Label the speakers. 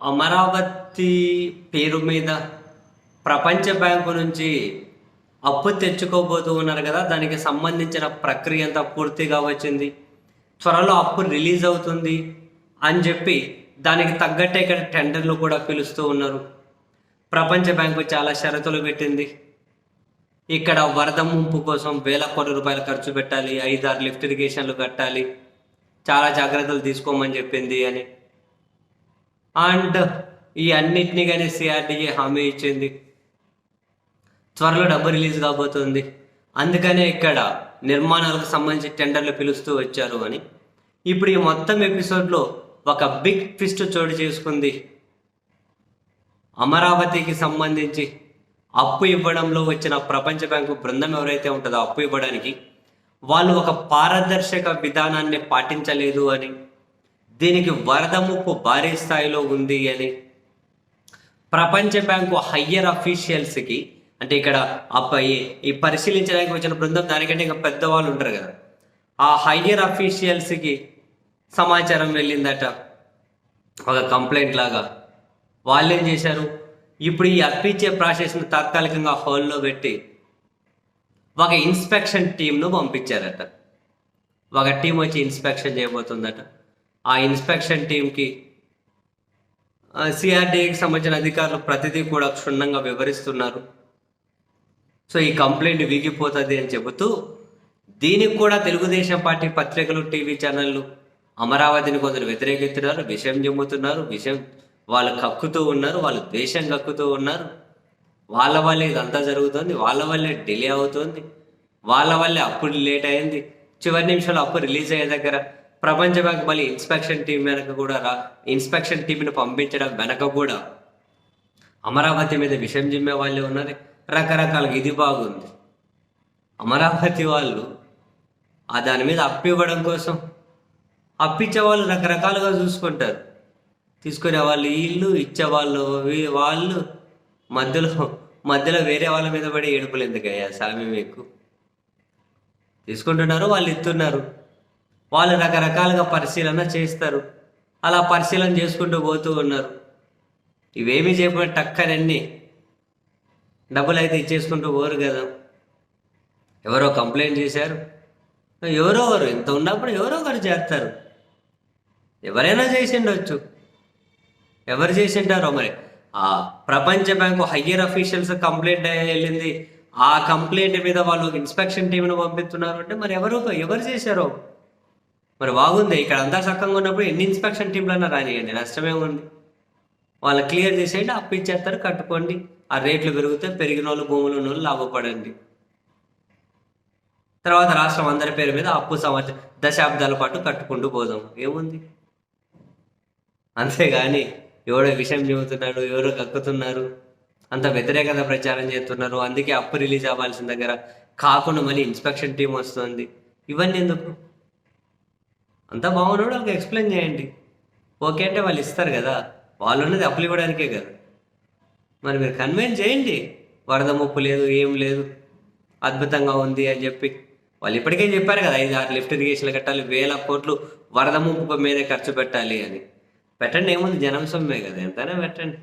Speaker 1: అమరావతి పేరు మీద ప్రపంచ బ్యాంకు నుంచి అప్పు తెచ్చుకోబోతూ ఉన్నారు కదా దానికి సంబంధించిన ప్రక్రియ అంతా పూర్తిగా వచ్చింది. త్వరలో అప్పు రిలీజ్ అవుతుంది అని చెప్పి దానికి తగ్గట్టే ఇక్కడ టెండర్లు కూడా పిలుస్తూ ఉన్నారు. ప్రపంచ బ్యాంకు చాలా షరతులు పెట్టింది. ఇక్కడ వరద ముంపు కోసం వేల కోట్ల రూపాయలు ఖర్చు పెట్టాలి ఐదారు లిఫ్ట్ ఇరిగేషన్లు కట్టాలి చాలా జాగ్రత్తలు తీసుకోమని చెప్పింది అని. అండ్ ఈ అన్నిటిని కానీ సిఆర్డీఏ హామీ ఇచ్చింది. త్వరలో డబ్బు రిలీజ్ కాబోతుంది. అందుకనే ఇక్కడ నిర్మాణాలకు సంబంధించి టెండర్లు పిలుస్తూ వచ్చారు అని. ఇప్పుడు ఈ మొత్తం ఎపిసోడ్లో ఒక బిగ్ ట్విస్ట్ చోటు చేసుకుంది. అమరావతికి సంబంధించి అప్పు ఇవ్వడంలో వచ్చిన ప్రపంచ బ్యాంకు బృందం ఎవరైతే ఉంటుందో అప్పు ఇవ్వడానికి వాళ్ళు ఒక పారదర్శక విధానాన్ని పాటించలేదు అని దీనికి వరద ముప్పు భారీ స్థాయిలో ఉంది అని. ప్రపంచ బ్యాంకు హయ్యర్ అఫీషియల్స్కి అంటే ఇక్కడ అబ్బాయి ఈ పరిశీలించడానికి వచ్చిన బృందం దానికంటే ఇంకా పెద్దవాళ్ళు ఉంటారు కదా. ఆ హయ్యర్ అఫీషియల్స్కి సమాచారం వెళ్ళిందట. ఒక కంప్లైంట్ లాగా. వాళ్ళు ఏం చేశారు? ఇప్పుడు ఈ అప్పించే ప్రాసెస్ను తాత్కాలికంగా హోల్లో పెట్టి ఒక ఇన్స్పెక్షన్ టీంను పంపించారట. ఒక టీం వచ్చి ఇన్స్పెక్షన్ చేయబోతుందట. ఆ ఇన్స్పెక్షన్ టీంకి సిఆర్డీఏకి సంబంధించిన అధికారులు ప్రతిదీ కూడా క్షుణ్ణంగా వివరిస్తున్నారు. సో ఈ కంప్లైంట్ వీగిపోతుంది అని చెబుతూ దీనికి కూడా తెలుగుదేశం పార్టీ పత్రికలు టీవీ ఛానళ్ళు అమరావతిని కొందరు వ్యతిరేకిస్తున్నారు విషయం చెబుతున్నారు విషయం వాళ్ళు కక్కుతూ ఉన్నారు వాళ్ళు ద్వేషం కక్కుతూ ఉన్నారు. వాళ్ళ వల్లే ఇదంతా జరుగుతుంది వాళ్ళ వల్లే డిలే అవుతుంది వాళ్ళ వల్లే అప్పుడు లేట్ అయింది. చివరి నిమిషంలో అప్పు రిలీజ్ అయ్యే దగ్గర ప్రపంచ బ్యాంక్ మళ్ళీ ఇన్స్పెక్షన్ టీం వెనక కూడా రా ఇన్స్పెక్షన్ టీంని పంపించడం వెనక కూడా అమరావతి మీద విషయం జిమ్మే వాళ్ళే ఉన్నారు. రకరకాలుగా ఇది బాగుంది. అమరావతి వాళ్ళు ఆ దాని మీద అప్పు ఇవ్వడం కోసం అప్పిచ్చే వాళ్ళు రకరకాలుగా చూసుకుంటారు. తీసుకునే వాళ్ళు వీళ్ళు ఇచ్చేవాళ్ళు వాళ్ళు మధ్యలో మధ్యలో వేరే వాళ్ళ మీద పడి ఏడుపులు ఎందుకయ్యా స్వామి మీకు? తీసుకుంటున్నారు వాళ్ళు ఇస్తున్నారు వాళ్ళు రకరకాలుగా పరిశీలన చేస్తారు అలా పరిశీలన చేసుకుంటూ పోతూ ఉన్నారు. ఇవేమీ చేయకుండా టక్కనన్నీ డబ్బులు అయితే ఇచ్చేసుకుంటూ పోరు కదా. ఎవరో కంప్లైంట్ చేశారు. ఎవరో ఒకరు ఇంత ఉన్నప్పుడు ఎవరో ఒకరు చేస్తారు. ఎవరైనా చేసిండొచ్చు. ఎవరు చేసింటారో మరి. ఆ ప్రపంచ బ్యాంకు హయ్యర్ అఫీషియల్స్ కంప్లైంట్ వెళ్ళింది. ఆ కంప్లైంట్ మీద వాళ్ళు ఇన్స్పెక్షన్ టీంను పంపిస్తున్నారు అంటే మరి ఎవరు ఎవరు చేశారో? మరి బాగుంది. ఇక్కడ అంతా చక్కగా ఉన్నప్పుడు ఎన్ని ఇన్స్పెక్షన్ టీంలైనా రానియండి నష్టమే ఉంది. వాళ్ళు క్లియర్ చేసేయండి అప్పు ఇచ్చేస్తారు కట్టుకోండి. ఆ రేట్లు పెరిగితే పెరిగిన వాళ్ళు భూములు ఉన్న వాళ్ళు లాభపడండి. తర్వాత రాష్ట్రం అందరి పేరు మీద అప్పు సంవత్సరం దశాబ్దాల పాటు కట్టుకుంటూ పోదాం. ఏముంది? అంతేగాని ఎవడో విషయం చెబుతున్నాడు ఎవరో కక్కుతున్నారు అంత వ్యతిరేకత ప్రచారం చేస్తున్నారు అందుకే అప్పు రిలీజ్ అవ్వాల్సిన దగ్గర కాకుండా మళ్ళీ ఇన్స్పెక్షన్ టీం వస్తుంది. ఇవన్నీ ఎందుకు? అంతా బాగున్నాడు వాళ్ళకి ఎక్స్ప్లెయిన్ చేయండి. ఓకే అంటే వాళ్ళు ఇస్తారు కదా వాళ్ళు ఉన్నది అప్పులు ఇవ్వడానికే కదా. మరి మీరు కన్విన్స్ చేయండి వరద ముప్పు లేదు ఏం లేదు అద్భుతంగా ఉంది అని చెప్పి. వాళ్ళు ఇప్పటికే చెప్పారు కదా ఐదు ఆరు లిఫ్ట్ ఇరిగేషన్లు కట్టాలి వేల కోట్లు వరద ముప్పు మీదే ఖర్చు పెట్టాలి అని. పెట్టండి ఏముంది జనం సొమ్మే కదా ఎంతైనా పెట్టండి.